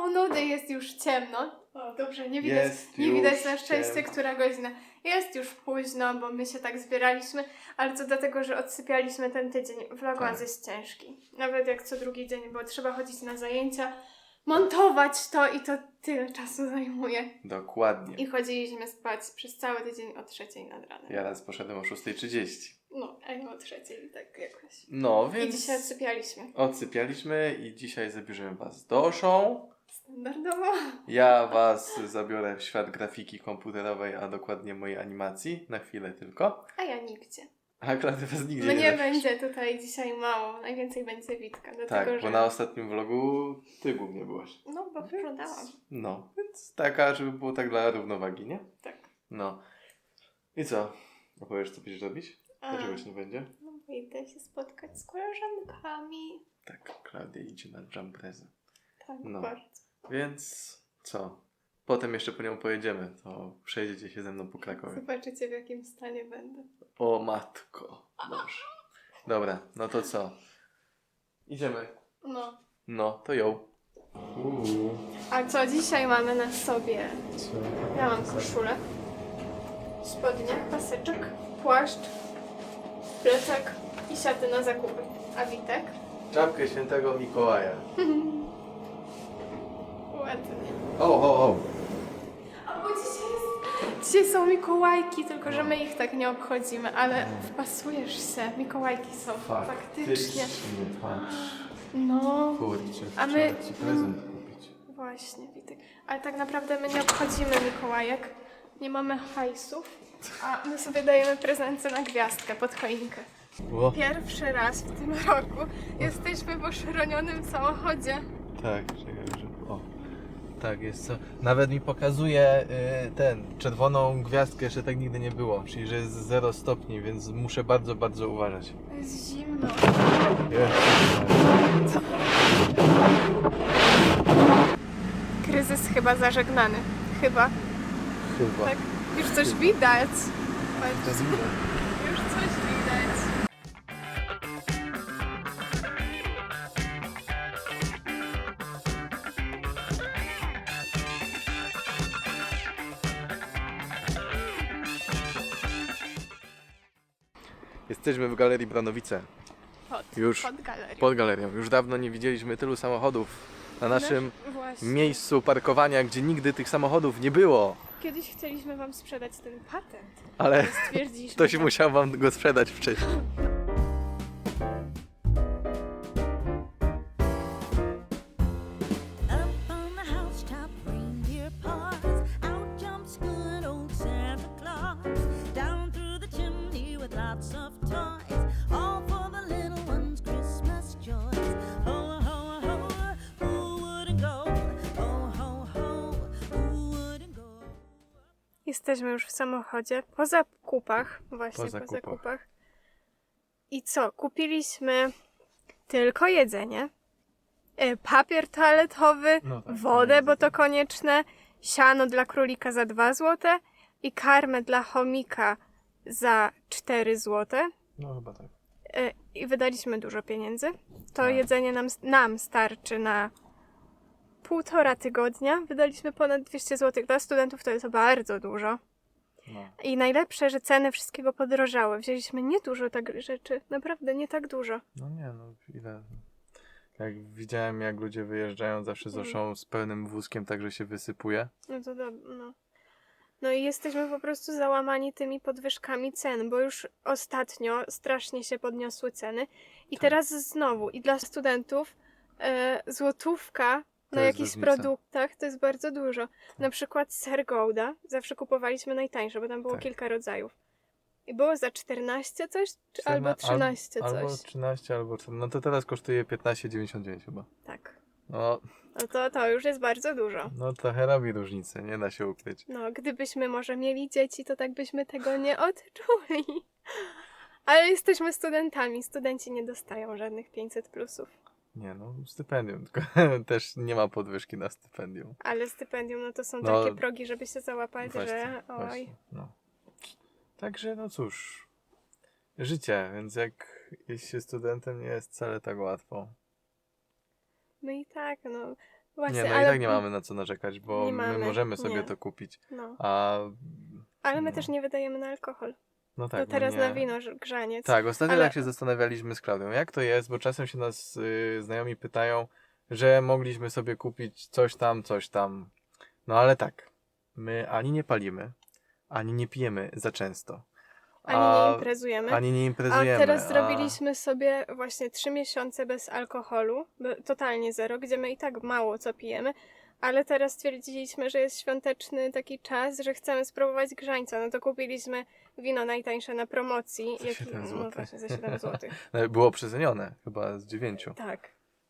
O, nudy, jest już ciemno. O, dobrze, nie widać, Jest nie widać na szczęście, ciemno. która godzina. Jest już późno, bo my się tak zbieraliśmy, ale to dlatego, że odsypialiśmy ten tydzień. Vlogmas Tak. jest ciężki. Nawet jak co drugi dzień, bo trzeba chodzić na zajęcia, montować to i to tyle czasu zajmuje. Dokładnie. I chodziliśmy spać przez cały tydzień o trzeciej nad ranem. Ja raz poszedłem o 6.30. No, a ja o trzeciej, tak jakoś. No, I więc dzisiaj odsypialiśmy. odsypialiśmy i dzisiaj zabierzemy was do show. Standardowo. Ja was zabiorę w świat grafiki komputerowej, a dokładnie mojej animacji. Na chwilę tylko. A ja nigdzie. A Klaudia was nigdzie Mnie nie będzie tutaj dzisiaj mało. Najwięcej będzie Witka. Dlatego, Tak, że... bo na ostatnim vlogu ty głównie byłaś. No, bo wyglądałam. No, więc taka, żeby było tak dla równowagi, nie? Tak. No. I co? Opowiesz, co będziesz robić? A, Dlaczego się nie będzie? no, bo idę się spotkać z koleżankami. Tak, Klaudia idzie na jumprezę. Tak, No. bardzo. Więc co? Potem jeszcze po nią pojedziemy, to przejdziecie się ze mną po Krakowie. Zobaczycie, w jakim stanie będę. O matko. Boże. Dobra, no to co? Idziemy. No. No, to ją. Uuu, A co dzisiaj mamy na sobie? co? Ja mam koszulę, spodnie, paseczek, płaszcz, plecak i siaty na zakupy. A Witek? Czapkę świętego Mikołaja. Ładnie. O, o, o. A bo dzisiaj jest... Dzisiaj są Mikołajki, tylko że my ich tak nie obchodzimy, ale wpasujesz się. Mikołajki są. Faktycznie. patrz. No. Kurczę, A my- ci prezent kupić. Właśnie, Witek. Ale tak naprawdę my nie obchodzimy Mikołajek. Nie mamy hajsów. A my sobie dajemy prezenty na gwiazdkę pod choinkę. Pierwszy raz w tym roku jesteśmy w oszronionym samochodzie. tak, czekaj. Tak, jest co. Nawet mi pokazuje y, ten, czerwoną gwiazdkę, jeszcze tak nigdy nie było, czyli że jest 0 stopni, więc muszę bardzo, bardzo uważać. Jest zimno. Jest. Kryzys chyba zażegnany. Chyba. Chyba. Tak. Już coś widać. Patrz, Jesteśmy w Galerii Branowice. Pod, Już pod galerią. Pod galerią. Już dawno nie widzieliśmy tylu samochodów na naszym właśnie. miejscu parkowania, gdzie nigdy tych samochodów nie było. Kiedyś chcieliśmy wam sprzedać ten patent. Ale Stwierdziliśmy, ktoś musiał wam go sprzedać wcześniej. Jesteśmy już w samochodzie, po zakupach, właśnie Po po zakupach. zakupach. I co? Kupiliśmy tylko jedzenie, y, papier toaletowy, No tak, wodę, no bo to jedzenie. konieczne, siano dla królika za 2 zł i karmę dla chomika za 4 zł. No chyba tak. Y, I wydaliśmy dużo pieniędzy. To Tak. jedzenie nam, nam starczy na półtora tygodnia. Wydaliśmy ponad 200 zł. Dla studentów to jest bardzo dużo. No. I najlepsze, że ceny wszystkiego podrożały. Wzięliśmy niedużo tak rzeczy. Naprawdę nie tak dużo. no nie, no ile. Jak widziałem, jak ludzie wyjeżdżają zawsze z Mm. oszą z pełnym wózkiem, tak że się wysypuje. No to dobrze, no. No i jesteśmy po prostu załamani tymi podwyżkami cen, bo już ostatnio strasznie się podniosły ceny i Tak. teraz znowu. I dla studentów e, złotówka na jakichś różnica. produktach to jest bardzo dużo. Na przykład ser Gouda zawsze kupowaliśmy najtańsze, bo tam było Tak. kilka rodzajów. I było za 14 coś, czy albo Czterna- 13 al- coś. Albo 13, albo 14. No to teraz kosztuje 15,99 chyba. Tak. No, No to, to już jest bardzo dużo. no trochę robi różnicę, nie da się ukryć. No, gdybyśmy może mieli dzieci, to tak byśmy tego nie odczuli. Ale jesteśmy studentami. Studenci nie dostają żadnych 500 plusów. Nie no, stypendium, tylko też nie ma podwyżki na stypendium. Ale stypendium, no to są No, takie progi, żeby się załapać, Właśnie, że oj. właśnie, no. Także no cóż, życie, więc jak jest się studentem, nie jest wcale tak łatwo. No i tak, no. Właśnie, Nie, no ale, i tak nie mamy na co narzekać, bo my możemy sobie nie. to kupić. No. A Ale my No. też nie wydajemy na alkohol. No tak. to teraz no nie. na wino grzaniec. Tak, ostatnio Ale- tak się zastanawialiśmy z Klaudią, jak to jest, bo czasem się nas y, znajomi pytają, że mogliśmy sobie kupić coś tam, coś tam. No ale tak, my ani nie palimy, ani nie pijemy za często. Ani a- nie imprezujemy. Ani nie imprezujemy. A teraz a- zrobiliśmy sobie właśnie trzy miesiące bez alkoholu, totalnie zero, gdzie my i tak mało co pijemy, ale teraz stwierdziliśmy, że jest świąteczny taki czas, że chcemy spróbować grzańca. No to kupiliśmy wino najtańsze na promocji. Za 7 no złotych. właśnie, za 7 zł. No, Było przecenione, chyba z dziewięciu, Tak.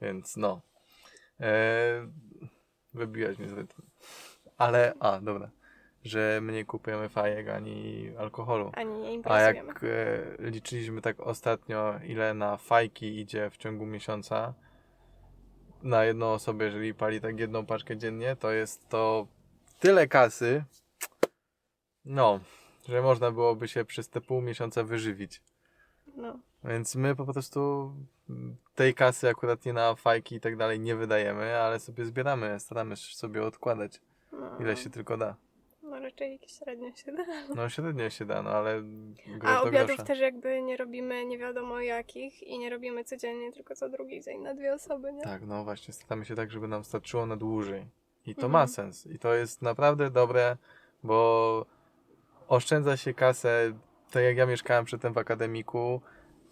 więc no. E, wybiłaś mnie z rytmu. Ale, a dobra, że my nie kupujemy fajek ani alkoholu. Ani nie A imprezujemy. jak e, liczyliśmy tak ostatnio, ile na fajki idzie w ciągu miesiąca na jedną osobę, jeżeli pali tak jedną paczkę dziennie, to jest to tyle kasy, no, że można byłoby się przez te pół miesiąca wyżywić. No. Więc my po prostu tej kasy akurat nie na fajki i tak dalej nie wydajemy, ale sobie zbieramy, staramy się sobie odkładać, No, ile się tylko da. No raczej średnio się da. No średnio się da, no ale grosz A obiadów też jakby nie robimy nie wiadomo jakich i nie robimy codziennie, tylko co drugi dzień na dwie osoby, nie? Tak, no właśnie, staramy się tak, żeby nam starczyło na dłużej. I to Mhm. ma sens. I to jest naprawdę dobre, bo oszczędza się kasę. Tak jak ja mieszkałem przedtem w akademiku,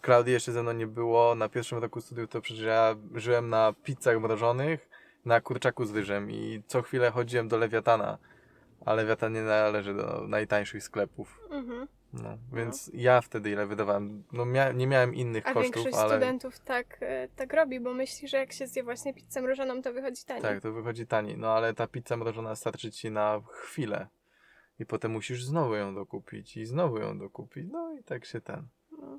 Klaudii jeszcze ze mną nie było. Na pierwszym roku studiów to przecież ja żyłem na pizzach mrożonych, na kurczaku z ryżem i co chwilę chodziłem do Lewiatana. A Lewiatan nie należy do najtańszych sklepów. Mhm. No, więc ja wtedy ile wydawałem. No mia- nie miałem innych A kosztów, większość ale studentów tak, e, tak robi, bo myśli, że jak się zje właśnie pizzę mrożoną, to wychodzi taniej. Tak, to wychodzi taniej. No ale ta pizza mrożona starczy ci na chwilę. I potem musisz znowu ją dokupić i znowu ją dokupić. No i tak się ten. No.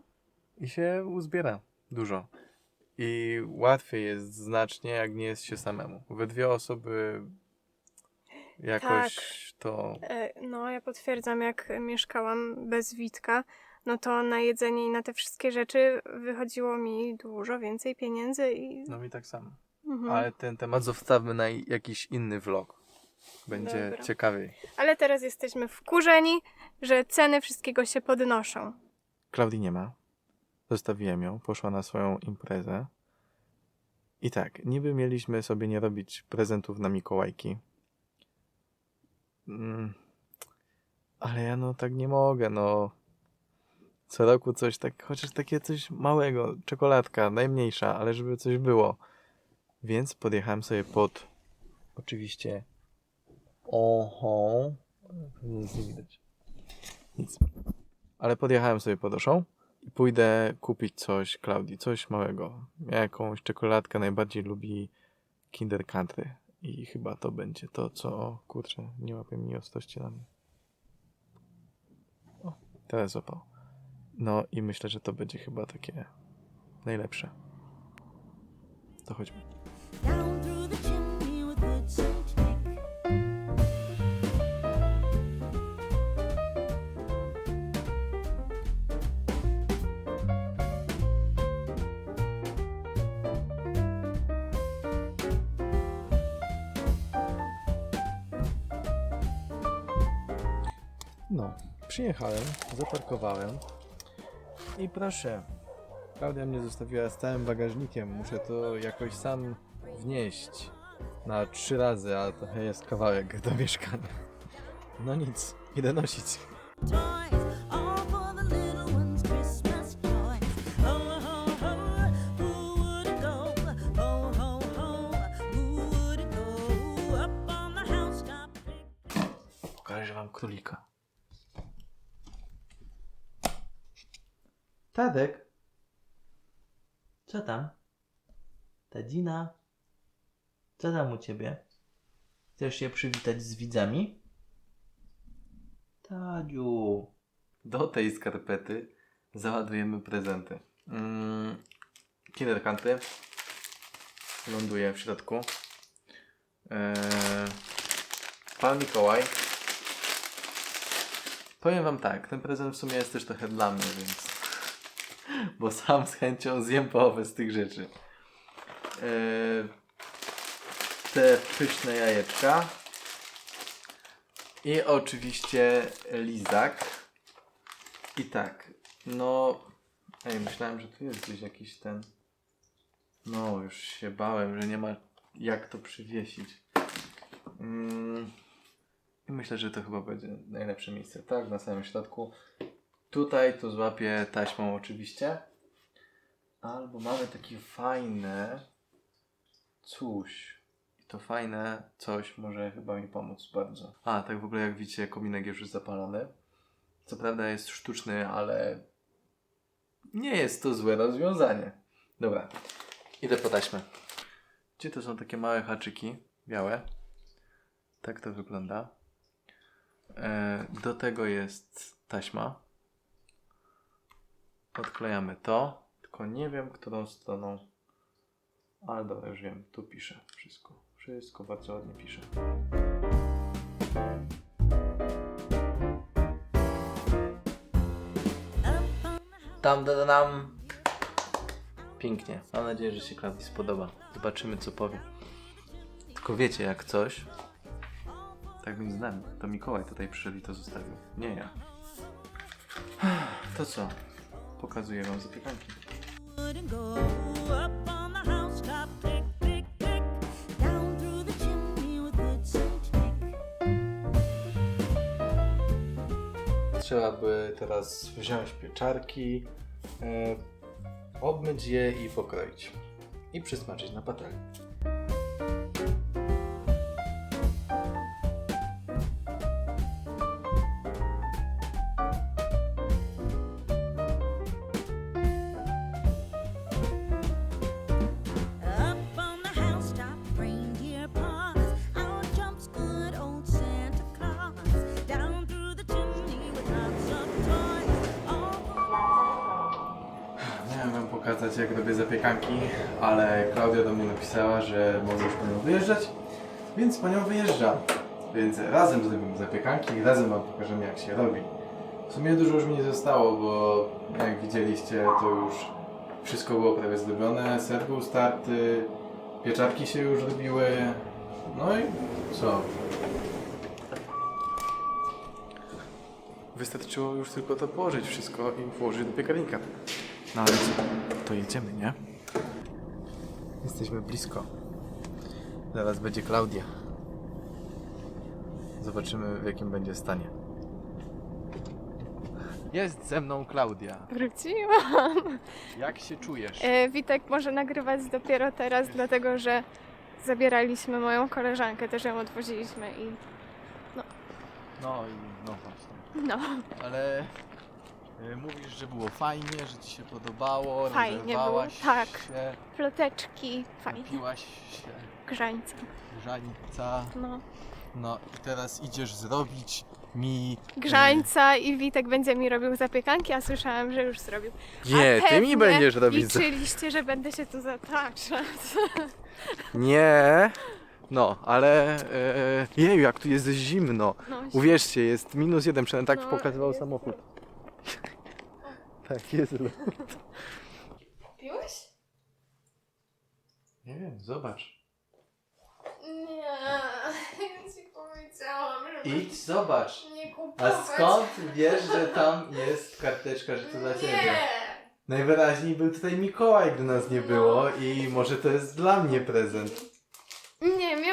I się uzbiera dużo. I łatwiej jest znacznie, jak nie jest się samemu. We dwie osoby jakoś to. E, No, ja potwierdzam, jak mieszkałam bez Witka, no to na jedzenie i na te wszystkie rzeczy wychodziło mi dużo więcej pieniędzy i... No mi tak samo. Mhm. Ale ten temat zostawmy na jakiś inny vlog. Będzie Dobra. ciekawiej. Ale teraz jesteśmy wkurzeni, że ceny wszystkiego się podnoszą. Klaudii nie ma. Zostawiłem ją, poszła na swoją imprezę. I tak, niby mieliśmy sobie nie robić prezentów na Mikołajki. Mm, ale ja no tak nie mogę, no. Co roku coś tak, chociaż takie coś małego, czekoladka, najmniejsza, ale żeby coś było. Więc podjechałem sobie pod, oczywiście, oho, nic nie widać. Nic. Ale podjechałem sobie pod Oszą i pójdę kupić coś Klaudii, coś małego. Jakąś czekoladkę najbardziej lubi Kinder Country. I chyba to będzie to, co... Kurczę, nie łapię mi ostrości na mnie. O, teraz złapał. No i myślę, że to będzie chyba takie najlepsze. To chodźmy. No, przyjechałem, zaparkowałem i proszę, Klaudia mnie zostawiła z całym bagażnikiem. Muszę to jakoś sam wnieść na trzy razy, a to jest kawałek do mieszkania. No nic, idę nosić. Toys, all for Tadek? Co tam? Tadzina? Co tam u ciebie? Chcesz się przywitać z widzami? Tadziu. Do tej skarpety załadujemy prezenty. Mm, Kinder Country ląduje w środku. Eee, Pan Mikołaj. Powiem wam tak, ten prezent w sumie jest też trochę dla mnie, więc. Bo sam z chęcią zjem połowę z tych rzeczy. Eee, te pyszne jajeczka. I oczywiście lizak. I tak, no... Ej, myślałem, że tu jest gdzieś jakiś ten... No, już się bałem, że nie ma jak to przywiesić. Mm. Myślę, że to chyba będzie najlepsze miejsce. Tak, na samym środku. Tutaj to złapię taśmą oczywiście. Albo mamy takie fajne coś. I to fajne coś może chyba mi pomóc bardzo. A, tak w ogóle jak widzicie, kominek już jest zapalony. Co prawda jest sztuczny, ale nie jest to złe rozwiązanie. Dobra, idę po taśmę. Gdzie to są takie małe haczyki białe? Tak to wygląda. E, do tego jest taśma. Odklejamy to, tylko nie wiem, którą stroną. Ale dobra, już wiem, tu piszę wszystko. Wszystko bardzo ładnie pisze. Tam, da, dam. Pięknie. Mam nadzieję, że się Klaudii spodoba. Zobaczymy, co powie. Tylko wiecie, jak coś, tak między nami, to Mikołaj tutaj przyszedł i to zostawił. Nie ja. To co? Pokazuję wam zapiekanki. Trzeba by teraz wziąć pieczarki, e, obmyć je i pokroić. I przysmażyć na patelni. Pokazać jak robię zapiekanki, ale Klaudia do mnie napisała, że mogę już po nią wyjeżdżać, więc po nią wyjeżdżam. Więc razem zrobimy zapiekanki i razem wam pokażemy jak się robi. W sumie dużo już mi nie zostało, bo jak widzieliście to już wszystko było prawie zrobione, ser był starty, pieczarki się już robiły, no i co? Wystarczyło już tylko to położyć wszystko i włożyć do piekarnika. No ale co? To jedziemy, nie? Jesteśmy blisko. Zaraz będzie Klaudia. Zobaczymy w jakim będzie stanie. Jest ze mną Klaudia. Wróciłam. Jak się czujesz? E, Witek może nagrywać dopiero teraz, dlatego że zabieraliśmy moją koleżankę, też ją odwoziliśmy i No i no właśnie. no, Ale mówisz, że było fajnie, że ci się podobało, Fajnie było, rozerwałaś tak. się, ploteczki, fajnie, napiłaś się grzańca, grzańca. no. No i teraz idziesz zrobić mi... Grzańca i Witek będzie mi robił zapiekanki, a słyszałam, że już zrobił. Nie, a ty mi pewnie będziesz robić... za- Liczyliście, że będę się tu zataczać. Nie. No, ale e, jeju, jak tu jest zimno. No, Uwierzcie, jest minus jeden, przynajmniej tak No, pokazywał jest. samochód. Tak, jest. Piłeś? Nie wiem, zobacz. Nie, ja ci powiedziałam, żeby Idź, zobacz. nie kupować. A skąd wiesz, że tam jest karteczka, że to dla ciebie? Nie. Najwyraźniej był tutaj Mikołaj, gdy nas nie było i może to jest dla mnie prezent.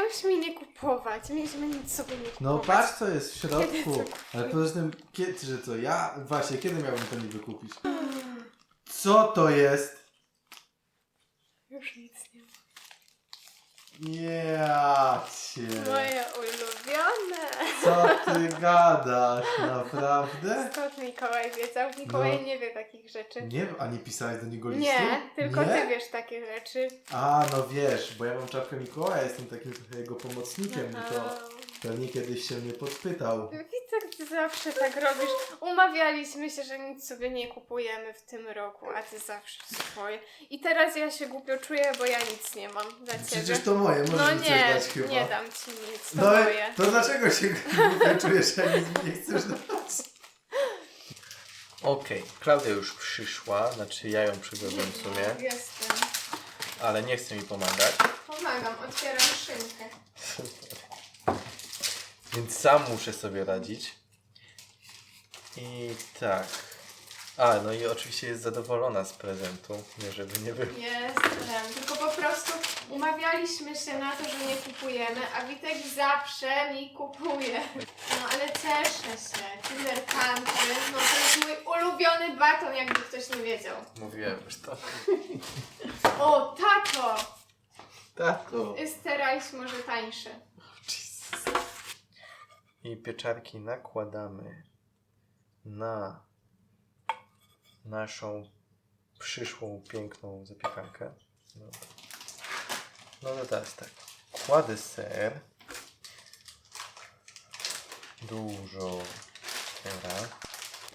Miałeś mi nie kupować. Mieliśmy nic sobie nie kupować. No patrz co jest w Kiedy środku. to Ale poza tym, kiedy, że co, ja? Właśnie, kiedy miałbym to niby kupić? Co to jest? Już nie. Ja cię. Moje ulubione. Co ty gadasz? Naprawdę? Skąd Mikołaj wiedział? Mikołaj No. nie wie takich rzeczy. Nie, a nie pisałeś do niego listu? Nie, tylko nie? ty wiesz takie rzeczy. A, no wiesz, bo ja mam czapkę Mikołaja, jestem takim trochę jego pomocnikiem, no to Aha. pewnie kiedyś się mnie podpytał. Widzę, ty zawsze tak robisz. Umawialiśmy się, że nic sobie nie kupujemy w tym roku, a ty zawsze swoje. I teraz ja się głupio czuję, bo ja nic nie mam dla ciebie. Przecież to moje, możesz No coś nie, dać chyba. nie dam ci nic, to No i moje. to dlaczego się głupio czujesz, jak nic mi nie chcesz dać? Okej, Klaudia już przyszła, znaczy ja ją przywiozłem w sumie, Jestem. ale nie chce mi pomagać. Pomagam, otwieram szynkę. Więc sam muszę sobie radzić. I tak. A, no i oczywiście jest zadowolona z prezentu. Nie, żeby nie było. Jestem, tylko po prostu umawialiśmy się na to, że nie kupujemy, a Witek zawsze mi kupuje. No ale cieszę się. Kinder Country, no to jest mój ulubiony baton, jakby ktoś nie wiedział. Mówiłem już to. O, tato! Tato. Esterajś może tańszy. I pieczarki nakładamy na naszą przyszłą piękną zapiekankę. No, no to teraz tak. Kładę ser. Dużo sera.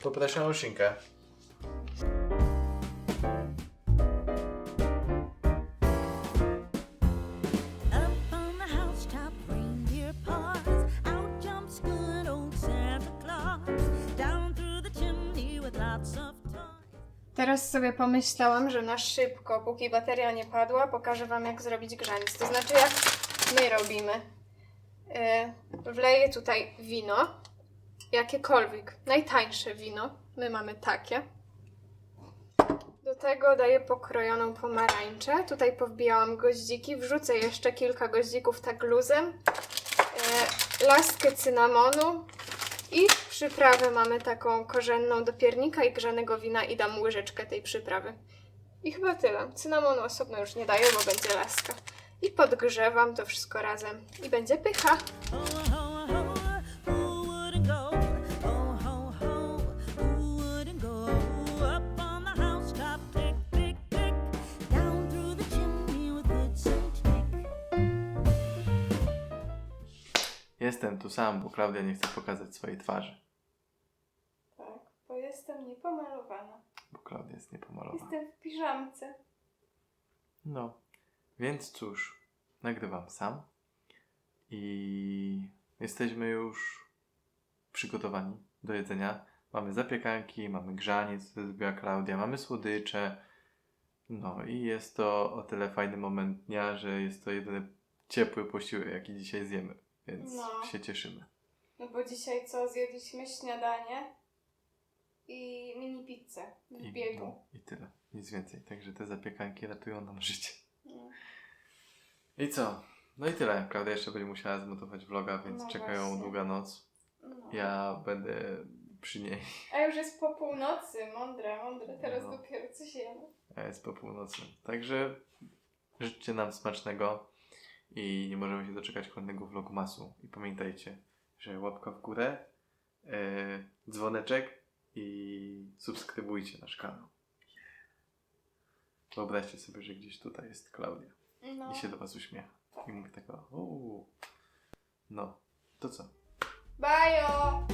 Poproszę o szynkę. Teraz sobie pomyślałam, że na szybko, póki bateria nie padła, pokażę Wam, jak zrobić grzaniec. To znaczy, jak my robimy. Yy, wleję tutaj wino, jakiekolwiek, najtańsze wino. My mamy takie. Do tego daję pokrojoną pomarańczę. Tutaj powbijałam goździki. Wrzucę jeszcze kilka goździków tak luzem. Yy, laskę cynamonu, i przyprawę mamy taką korzenną do piernika i grzanego wina i dam łyżeczkę tej przyprawy. I chyba tyle. Cynamonu osobno już nie daję, bo będzie laska. I podgrzewam to wszystko razem. I będzie pycha. Jestem tu sam, bo Klaudia nie chce pokazać swojej twarzy. Jestem niepomalowana. Bo Klaudia jest niepomalowana. Jestem w piżamce. No, więc cóż, nagrywam sam i jesteśmy już przygotowani do jedzenia. Mamy zapiekanki, mamy grzaniec, co zrobiła Klaudia, mamy słodycze. No i jest to o tyle fajny moment dnia, że jest to jedyny ciepły posiłek, jaki dzisiaj zjemy, więc No. się cieszymy. No bo dzisiaj co? Zjedliśmy śniadanie i mini pizzę w I, biegu. I tyle, nic więcej. Także te zapiekanki ratują nam życie. No. I co? No i tyle. Klaudia jeszcze będzie musiała zmontować vloga, więc No czeka ją właśnie. długa noc. No. Ja będę przy niej. A już jest po północy, mądre, mądre. Teraz No. dopiero coś jemy. A jest po północy. Także życzcie nam smacznego i nie możemy się doczekać kolejnego vlogmasu. I pamiętajcie, że łapka w górę, e, dzwoneczek i subskrybujcie nasz kanał. Wyobraźcie sobie, że gdzieś tutaj jest Klaudia No. i się do Was uśmiecha. I mówi tak, o, uuu. No, to co? Bajo!